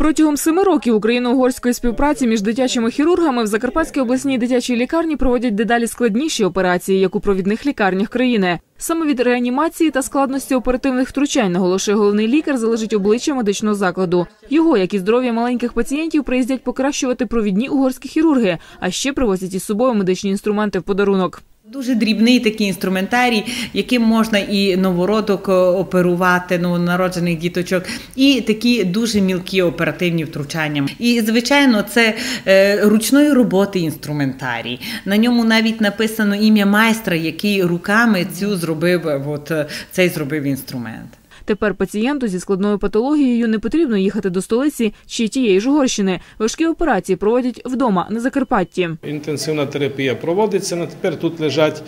Протягом семи років україно-угорської співпраці між дитячими хірургами в Закарпатській обласній дитячій лікарні проводять дедалі складніші операції, як у провідних лікарнях країни. Саме від реанімації та складності оперативних втручань, наголошує головний лікар, залежить обличчя медичного закладу. Його, як і здоров'я маленьких пацієнтів, приїздять покращувати провідні угорські хірурги, а ще привозять із собою медичні інструменти в подарунок. Дуже дрібний такий інструментарій, яким можна і новородок е, оперувати, новонароджених діточок, і такі дуже мілкі оперативні втручання. І, звичайно, це е, ручної роботи інструментарій. На ньому навіть написано ім'я майстра, який руками цю зробив, е, от цей зробив інструмент. Тепер пацієнту зі складною патологією не потрібно їхати до столиці чи тієї ж Угорщини. Важкі операції проводять вдома на Закарпатті. Інтенсивна терапія проводиться. На тепер тут лежать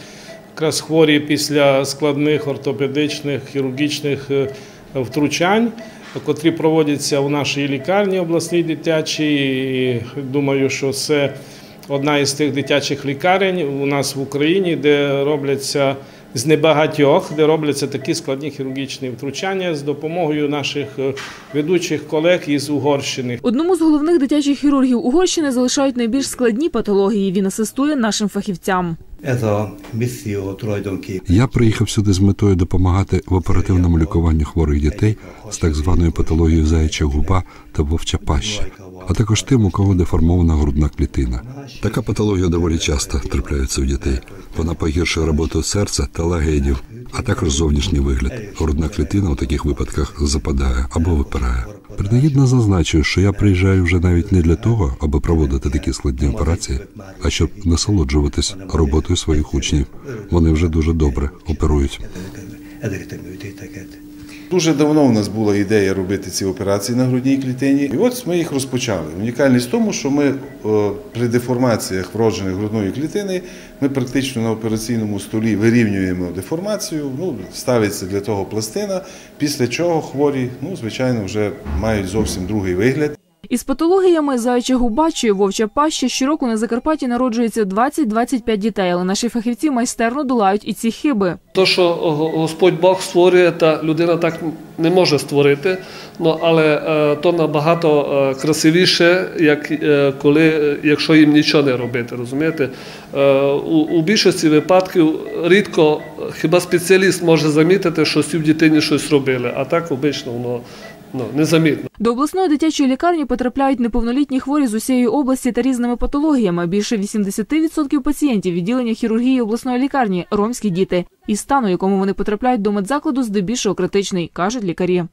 якраз хворі після складних ортопедичних хірургічних е, втручань, котрі проводяться у нашій лікарні обласній дитячій. І Думаю, що це одна із тих дитячих лікарень у нас в Україні, де робляться з небагатьох, де робляться такі складні хірургічні втручання з допомогою наших е, ведучих колег із Угорщини. Одному з головних дитячих хірургів Угорщини залишають найбільш складні патології. Він асистує нашим фахівцям. Я приїхав сюди з метою допомагати в оперативному лікуванні хворих дітей з так званою патологією заяча губа та вовча паща, а також тим, у кого деформована грудна клітина. Така патологія доволі часто трапляється у дітей. Вона погіршує роботу серця та легенів, а також зовнішній вигляд. Грудна клітина у таких випадках западає або випирає. Принагідно зазначую, що я приїжджаю вже навіть не для того, аби проводити такі складні операції, а щоб насолоджуватись роботою своїх учнів. Вони вже дуже добре оперують. Дуже давно у нас була ідея робити ці операції на грудній клітині, і от ми їх розпочали. Унікальність в тому, що ми е, при деформаціях вродженої грудної клітини ми практично на операційному столі вирівнюємо деформацію. Ну ставиться для того пластина, після чого хворі, ну звичайно, вже мають зовсім другий вигляд. Із патологіями заяча губа чи вовча паща щороку на Закарпатті народжується 20-25 дітей, але наші фахівці майстерно долають і ці хиби. То, що Господь Бог створює, та людина так не може створити, ну, але е, то набагато е, красивіше, як, е, коли, якщо їм нічого не робити. Розумієте? У, більшості випадків рідко хіба спеціаліст може замітити, що цій дитині щось робили, а так обично воно ну, незамітно. До обласної дитячої лікарні потрапляють неповнолітні хворі з усієї області та різними патологіями. Більше 80% пацієнтів відділення хірургії обласної лікарні ромські діти. І стан, у якому вони потрапляють до медзакладу, здебільшого критичний, кажуть лікарі.